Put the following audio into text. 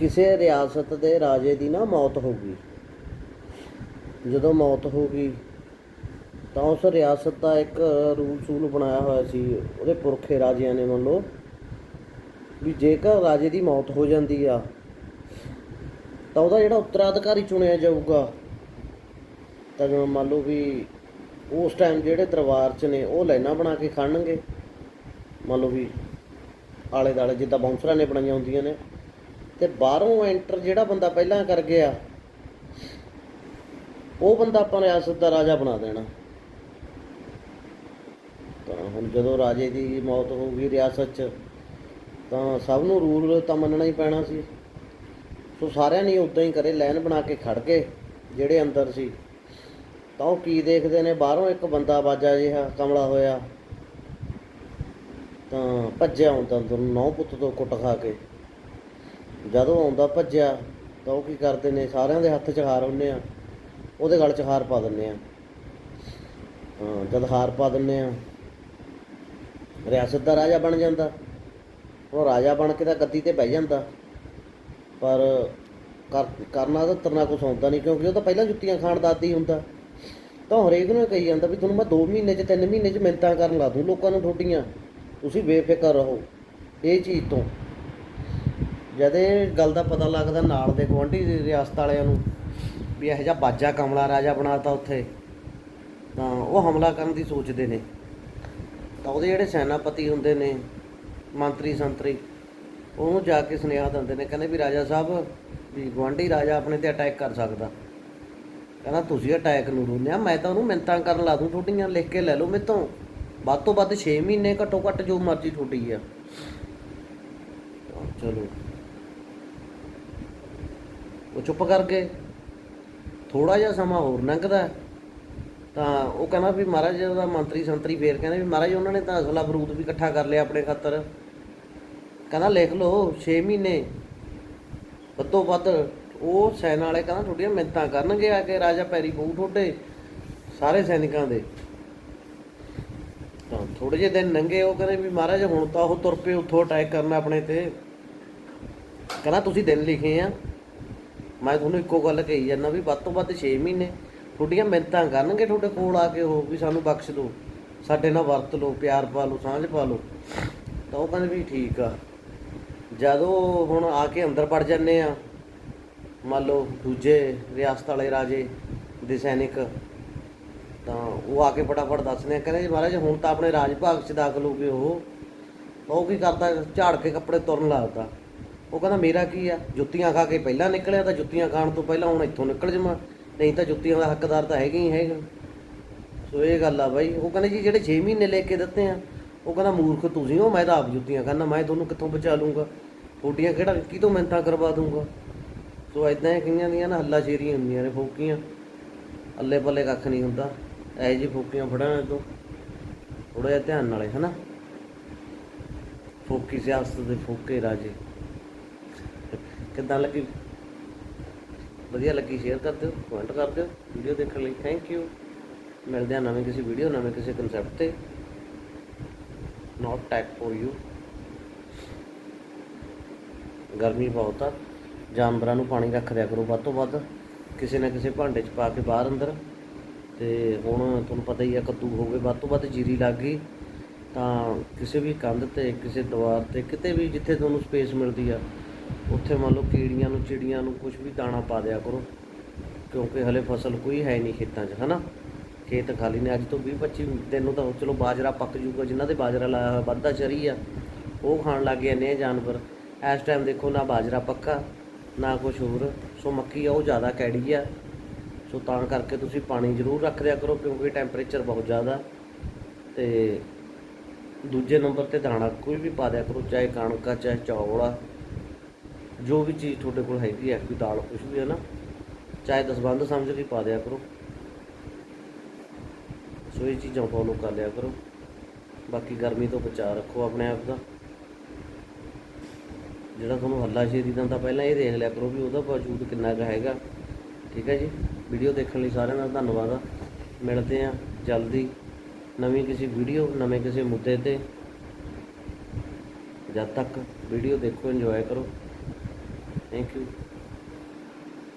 ਕਿਸੇ ਰਿਆਸਤ ਦੇ ਰਾਜੇ ਦੀ ਨਾ ਮੌਤ ਹੋ ਗਈ। ਜਦੋਂ ਮੌਤ ਹੋ ਗਈ, ਤਾਂ ਉਸ ਰਿਆਸਤ ਦਾ ਇੱਕ ਰੂਲ ਸੂਲ ਬਣਾਇਆ ਹੋਇਆ ਸੀ, ਉਹਦੇ ਪੁਰਖੇ ਰਾਜਿਆਂ ਨੇ ਮੰਨ ਲਓ, ਵੀ ਜੇਕਰ ਰਾਜੇ ਦੀ ਮੌਤ ਹੋ ਜਾਂਦੀ ਆ, ਤਾਂ ਉਹਦਾ ਜਿਹੜਾ ਉੱਤਰਾਧਿਕਾਰੀ ਚੁਣਿਆ ਜਾਊਗਾ, ਤਾਂ ਜਿਵੇਂ ਮੰਨ ਲਓ ਵੀ ਉਸ ਟਾਈਮ ਜਿਹੜੇ ਦਰਬਾਰ 'ਚ ਨੇ, ਉਹ ਲਾਈਨਾਂ ਬਣਾ ਕੇ ਖੜਨਗੇ। ਮੰਨ ਲਓ ਵੀ ਆਲੇ ਦਾਲੇ ਜਿੱਦਾਂ ਬਾਉਂਸਰਾਂ ਨੇ ਬਣਾਈਆਂ ਹੁੰਦੀਆਂ ਨੇ। ਤੇ ਬਾਹਰੋਂ ਐਂਟਰ ਜਿਹੜਾ ਬੰਦਾ ਪਹਿਲਾਂ ਕਰ ਗਿਆ, ਉਹ ਬੰਦਾ ਆਪਾਂ ਰਿਆਸਤ ਦਾ ਰਾਜਾ ਬਣਾ ਦੇਣਾ। ਤਾਂ ਹੁਣ ਜਦੋਂ ਰਾਜੇ ਦੀ ਮੌਤ ਹੋ ਗਈ ਰਿਆਸਤ 'ਚ, ਤਾਂ ਸਭ ਨੂੰ ਰੂਲ ਤਾਂ ਮੰਨਣਾ ਹੀ ਪੈਣਾ ਸੀ। ਸੋ ਸਾਰਿਆਂ ਨੇ ਉਦਾਂ ਹੀ ਕਰੇ, ਲਾਈਨ ਬਣਾ ਕੇ ਖੜ ਗਏ ਜਿਹੜੇ ਅੰਦਰ ਸੀ। ਤਾਂ ਉਹ ਕੀ ਦੇਖਦੇ ਨੇ? ਬਾਹਰੋਂ ਇੱਕ ਬੰਦਾ ਬਾਜਾ ਜਿਹਾ ਕਮਲਾ ਹੋਇਆ, ਤਾਂ ਭੱਜਿਆ ਹੁੰਦਾ ਅੰਦਰ, ਨੌ ਪੁੱਤ ਤੋਂ ਕੁੱਟ ਖਾ ਕੇ। ਜਦੋਂ ਆਉਂਦਾ ਭੱਜਿਆ, ਤਾਂ ਉਹ ਕੀ ਕਰਦੇ ਨੇ? ਸਾਰਿਆਂ ਦੇ ਹੱਥ 'ਚ ਹਾਰ ਹੁੰਨੇ ਆ। ਉਹਦੇ ਗਲ 'ਚ ਹਾਰ ਪਾ ਦਿੰਨੇ ਆ। ਹਾਂ, ਜਦ ਹਾਰ ਪਾ ਦਿੰਨੇ ਆ, ਰਿਆਸਤ ਦਾ ਰਾਜਾ ਬਣ ਜਾਂਦਾ। ਉਹ ਰਾਜਾ ਬਣ ਕੇ ਤਾਂ ਗੱਦੀ ਤੇ ਬਹਿ ਜਾਂਦਾ। ਪਰ ਕਰਨਾ ਤਾਂ ਤਰਨਾ ਕੁਛ ਆਉਂਦਾ ਨਹੀਂ, ਕਿਉਂਕਿ ਉਹ ਤਾਂ ਪਹਿਲਾਂ ਜੁੱਤੀਆਂ ਖਾਣ ਦਾਦੀ ਹੁੰਦਾ। ਤਾਂ ਹਰੇਕ ਨੂੰ ਇਹ ਕਹੀ ਜਾਂਦਾ ਵੀ ਤੁਹਾਨੂੰ ਮੈਂ 2 ਮਹੀਨੇ 'ਚ 3 ਮਹੀਨੇ 'ਚ ਮਿੰਤਾਂ ਕਰਨ ਲਾ ਦੂੰ ਲੋਕਾਂ ਨੂੰ ਠੋਡੀਆਂ। ਤੁਸੀਂ ਬੇਫਿਕਰ ਰਹੋ। ਇਹ ਚੀਜ਼ ਤੋਂ ਜਦ ਇਹ ਗੱਲ ਦਾ ਪਤਾ ਲੱਗਦਾ ਨਾਲ ਦੇ ਗੁਆਂਢੀ ਰਿਆਸਤ ਵਾਲਿਆਂ ਨੂੰ ਵੀ ਇਹੋ ਜਿਹਾ ਬਾਜਾ ਕਮਲਾ ਰਾਜਾ ਬਣਾਤਾ ਉੱਥੇ। ਤਾਂ ਉਹ ਹਮਲਾ ਕਰਨ ਦੀ ਸੋਚਦੇ ਨੇ। ਤਾਂ ਉਹਦੇ ਜਿਹੜੇ ਸੈਨਾਪਤੀ ਹੁੰਦੇ ਨੇ, ਮੰਤਰੀ ਸੰਤਰੀ, ਉਹਨੂੰ ਜਾ ਕੇ ਸੁਨੇਹਾ ਦਿੰਦੇ ਨੇ, ਕਹਿੰਦੇ ਵੀ ਰਾਜਾ ਸਾਹਿਬ, ਵੀ ਗੁਆਂਢੀ ਰਾਜਾ ਆਪਣੇ ਤੇ ਅਟੈਕ ਕਰ ਸਕਦਾ। ਕਹਿੰਦਾ, ਤੁਸੀਂ ਅਟੈਕ ਨੂੰ ਰੋਨਿਆ ਮੈਂ ਤਾਂ ਉਹਨੂੰ ਮਿੰਤਾਂ ਕਰਨ ਲਾ ਦੂੰ, ਤੁਹਾਡੀਆਂ ਲਿਖ ਕੇ ਲੈ ਲਓ ਮੇਰੇ ਤੋਂ ਵੱਧ ਤੋਂ ਵੱਧ 6 ਮਹੀਨੇ ਘੱਟੋ ਘੱਟ ਜੋ ਮਰਜ਼ੀ ਤੁਹਾਡੀ ਆ। ਚਲੋ। ਉਹ ਚੁੱਪ ਕਰ ਗਏ। ਥੋੜਾ ਜਿਹਾ ਸਮਾਂ ਹੋਰ ਲੰਘਦਾ ਤਾਂ ਉਹ ਕਹਿੰਦਾ ਵੀ ਮਹਾਰਾਜ ਦਾ ਮੰਤਰੀ ਸੰਤਰੀ ਫੇਰ ਕਹਿੰਦੇ ਵੀ ਮਹਾਰਾਜ ਉਹਨਾਂ ਨੇ ਤਾਂ ਅਸਲਾ ਬਰੂਦ ਵੀ ਇਕੱਠਾ ਕਰ ਲਿਆ ਆਪਣੇ ਖਾਤਰ। ਕਹਿੰਦਾ ਲਿਖ ਲਓ 6 ਮਹੀਨੇ ਵੱਧੋ ਵੱਧ ਉਹ ਸੈਨ ਵਾਲੇ ਕਹਿੰਦਾ ਤੁਹਾਡੀਆਂ ਮਿੰਤਾਂ ਕਰਨਗੇ ਆ ਕੇ, ਰਾਜਾ ਪੈਰੀ ਪਊ ਤੁਹਾਡੇ ਸਾਰੇ ਸੈਨਿਕਾਂ ਦੇ। ਤਾਂ ਥੋੜੇ ਜਿਹੇ ਦਿਨ ਲੰਘੇ, ਉਹ ਕਹਿੰਦੇ ਵੀ ਮਹਾਰਾਜ ਹੁਣ ਤਾਂ ਉਹ ਤੁਰ ਪਏ, ਉੱਥੋਂ ਅਟੈਕ ਕਰਨਾ ਆਪਣੇ ਤੇ। ਕਹਿੰਦਾ ਤੁਸੀਂ ਦਿਨ ਲਿਖੇ ਆ। ਮੈਂ ਤੁਹਾਨੂੰ ਇੱਕੋ ਗੱਲ ਕਹੀ ਜਾਂਦਾ ਵੀ ਵੱਧ ਤੋਂ ਵੱਧ 6 ਮਹੀਨੇ ਤੁਹਾਡੀਆਂ ਮਿੰਤਾਂ ਕਰਨਗੇ ਤੁਹਾਡੇ ਕੋਲ ਆ ਕੇ ਉਹ ਵੀ ਸਾਨੂੰ ਬਖਸ਼ ਦਿਓ। ਸਾਡੇ ਨਾਲ ਵਰਤ ਲਓ, ਪਿਆਰ ਪਾ ਲਓ, ਸਾਂਝ ਪਾ ਲਓ। ਤਾਂ ਉਹ ਕਹਿੰਦੇ ਵੀ ਠੀਕ ਆ। ਜਦੋਂ ਹੁਣ ਆ ਕੇ ਅੰਦਰ ਵੜ ਜਾਂਦੇ ਆ, ਮੰਨ ਲਓ ਦੂਜੇ ਰਿਆਸਤ ਵਾਲੇ ਰਾਜੇ ਦੇ ਸੈਨਿਕ, ਤਾਂ ਉਹ ਆ ਕੇ ਫਟਾਫਟ ਦੱਸਦੇ ਆ, ਕਹਿੰਦੇ ਜੀ ਮਹਾਰਾਜ ਹੁਣ ਤਾਂ ਆਪਣੇ ਰਾਜ ਭਾਗ 'ਚ ਦਾਖਲ ਹੋ ਗਏ ਉਹ। ਉਹ ਕੀ ਕਰਦਾ, ਝਾੜ ਕੇ ਕੱਪੜੇ ਤੁਰਨ ਲੱਗਦਾ। ਉਹ ਕਹਿੰਦਾ, ਮੇਰਾ ਕੀ ਆ? ਜੁੱਤੀਆਂ ਖਾ ਕੇ ਪਹਿਲਾਂ ਨਿਕਲਿਆ ਤਾਂ ਜੁੱਤੀਆਂ ਖਾਣ ਤੋਂ ਪਹਿਲਾਂ ਹੁਣ ਇੱਥੋਂ ਨਿਕਲ ਜਾਵਾਂ। ਨਹੀਂ ਤਾਂ ਜੁੱਤੀਆਂ ਦਾ ਹੱਕਦਾਰ ਤਾਂ ਹੈਗੇ ਹੀ ਹੈਗਾ ਸੋ ਇਹ ਗੱਲ ਆ ਬਾਈ। ਉਹ ਕਹਿੰਦੇ, ਜੀ, ਜਿਹੜੇ 6 ਮਹੀਨੇ ਲੈ ਕੇ ਦਿੱਤੇ ਆ, ਉਹ ਕਹਿੰਦਾ, ਮੂਰਖ ਤੁਸੀਂ ਹੋ ਮੈਂ ਤਾਂ ਆਪ ਜੁੱਤੀਆਂ ਖਾਨਾ ਮੈਂ ਤੁਹਾਨੂੰ ਕਿੱਥੋਂ ਬਚਾ ਲੂੰਗਾ ਤੁਹਾਡੀਆਂ ਕਿਹੜਾ ਕਿਤੋਂ ਮਿੰਤਾਂ ਕਰਵਾ ਦੂੰਗਾ ਸੋ ਇਦਾਂ ਹੀ ਕਈਆਂ ਦੀਆਂ ਨਾ ਹੱਲਾ ਸ਼ੇਰੀਆਂ ਹੁੰਦੀਆਂ ਨੇ ਫੋਕੀਆਂ। ਅੱਲੇ ਪੱਲੇ ਕੱਖ ਨਹੀਂ ਹੁੰਦਾ। ਐ ਜੀ ਫੋਕੀਆਂ ਫੜਾਂ ਤੋਂ ਥੋੜਾ ਜਿਹਾ ਧਿਆਨ ਨਾਲੇ, ਹਨਾ? ਫੋਕੀ ਸਿਆਸਤ ਦੇ ਫੋਕੇ ਰਾਜੇ। ਕਿੱਦਾਂ ਲੱਗੀ? ਵਧੀਆ ਲੱਗੀ ਸ਼ੇਅਰ ਕਰ ਦਿਓ ਕਮੈਂਟ ਕਰ ਦਿਓ ਵੀਡੀਓ ਦੇਖਣ ਲਈ ਥੈਂਕ ਯੂ ਮਿਲਦੇ ਹਾਂ ਨਵੇਂ ਕਿਸੇ ਵੀਡੀਓ ਨਵੇਂ ਕਿਸੇ ਕਨਸੈਪਟ ਤੇ। ਨਾਟ ਟੈਕ ਫॉर ਯੂ ਗਰਮੀ ਬਹੁਤ ਆ। ਜਾਨਵਰਾਂ ਨੂੰ ਪਾਣੀ ਰੱਖ ਦਿਆ ਕਰੋ ਵੱਧ ਤੋਂ ਵੱਧ। ਕਿਸੇ ਨਾ ਕਿਸੇ ਭਾਂਡੇ 'ਚ ਪਾ ਕੇ ਬਾਹਰ ਅੰਦਰ। ਤੇ ਹੁਣ ਤੁਹਾਨੂੰ ਪਤਾ ਹੀ ਆ, ਕੱਦੂ ਹੋ ਗਏ, ਵੱਧ ਤੋਂ ਵੱਧ ਜੀਰੀ ਲੱਗ ਗਈ। ਤਾਂ ਕਿਸੇ ਵੀ ਕੰਧ ਤੇ, ਕਿਸੇ ਦੀਵਾਰ ਤੇ, ਕਿਤੇ ਵੀ ਜਿੱਥੇ ਤੁਹਾਨੂੰ ਸਪੇਸ ਮਿਲਦੀ ਆ ਉੱਥੇ ਮੰਨ ਲਓ ਕੀੜੀਆਂ ਨੂੰ, ਚਿੜੀਆਂ ਨੂੰ ਕੁਝ ਵੀ ਦਾਣਾ ਪਾ ਦਿਆ ਕਰੋ, ਕਿਉਂਕਿ ਹਲੇ ਫਸਲ ਕੋਈ ਹੈ ਨਹੀਂ ਖੇਤਾਂ 'ਚ, ਹਨਾ? ਖੇਤ ਖਾਲੀ ਨੇ, ਅੱਜ ਤੋਂ 20 25 ਦਿਨ ਨੂੰ ਤਾਂ ਚਲੋ ਬਾਜਰਾ ਪੱਕ ਜੂਗਾ, ਜਿਨ੍ਹਾਂ ਦੇ ਬਾਜਰਾ ਲਾਇਆ ਹੋਇਆ ਵੱਧਾ ਚਰੀ ਆ, ਉਹ ਖਾਣ ਲੱਗ ਗਏ ਨੇ ਜਾਨਵਰ। ਇਸ ਟਾਈਮ ਦੇਖੋ ਨਾ ਬਾਜਰਾ ਪੱਕਾ, ਨਾ ਕੁਝ ਹੋਰ, ਸੋ ਮੱਕੀ ਆ, ਉਹ ਜ਼ਿਆਦਾ ਕੈੜੀ ਆ। ਸੋ ਤਾਂ ਕਰਕੇ ਤੁਸੀਂ ਪਾਣੀ ਜ਼ਰੂਰ ਰੱਖ ਦਿਆ ਕਰੋ, ਕਿਉਂਕਿ ਟੈਂਪਰੇਚਰ ਬਹੁਤ ਜ਼ਿਆਦਾ। ਤੇ ਦੂਜੇ ਨੰਬਰ ਤੇ ਦਾਣਾ ਕੋਈ ਵੀ ਪਾ ਦਿਆ ਕਰੋ, ਚਾਹੇ ਕਣਕ ਆ, ਚਾਹੇ ਚੌਲ ਆ। ਜੋ ਵੀ ਚੀਜ਼ ਤੁਹਾਡੇ ਕੋਲ ਹੈਗੀ ਹੈ ਕੋਈ ਦਾਲ ਕੁਝ ਵੀ ਹੈ ਨਾ, ਚਾਹੇ ਦਸਬੰਦ ਸਮਝ ਕੇ ਪਾ ਦਿਆ ਕਰੋ। ਸੋ ਇਹ ਚੀਜ਼ਾਂ ਫੋਲੋ ਕਰ ਲਿਆ ਕਰੋ। ਬਾਕੀ ਗਰਮੀ ਤੋਂ ਬਚਾ ਰੱਖੋ ਆਪਣੇ ਆਪ ਦਾ। ਜਿਹੜਾ ਤੁਹਾਨੂੰ ਹੱਲਾ ਸ਼ੇਰੀ ਤਾਂ ਪਹਿਲਾਂ ਇਹ ਦੇਖ ਲਿਆ ਕਰੋ ਵੀ ਉਹਦਾ ਵਜੂਦ ਕਿੰਨਾ ਕੁ ਹੈਗਾ। ਠੀਕ ਹੈ ਜੀ? ਵੀਡੀਓ ਦੇਖਣ ਲਈ ਸਾਰਿਆਂ ਦਾ ਧੰਨਵਾਦ ਆ। ਮਿਲਦੇ ਆ ਜਲਦੀ ਨਵੀਂ ਕਿਸੇ ਵੀਡੀਓ, ਨਵੇਂ ਕਿਸੇ ਮੁੱਦੇ ਤੇ। ਜਦ ਤੱਕ ਵੀਡੀਓ ਦੇਖੋ ਇੰਜੋਏ ਕਰੋ। Thank you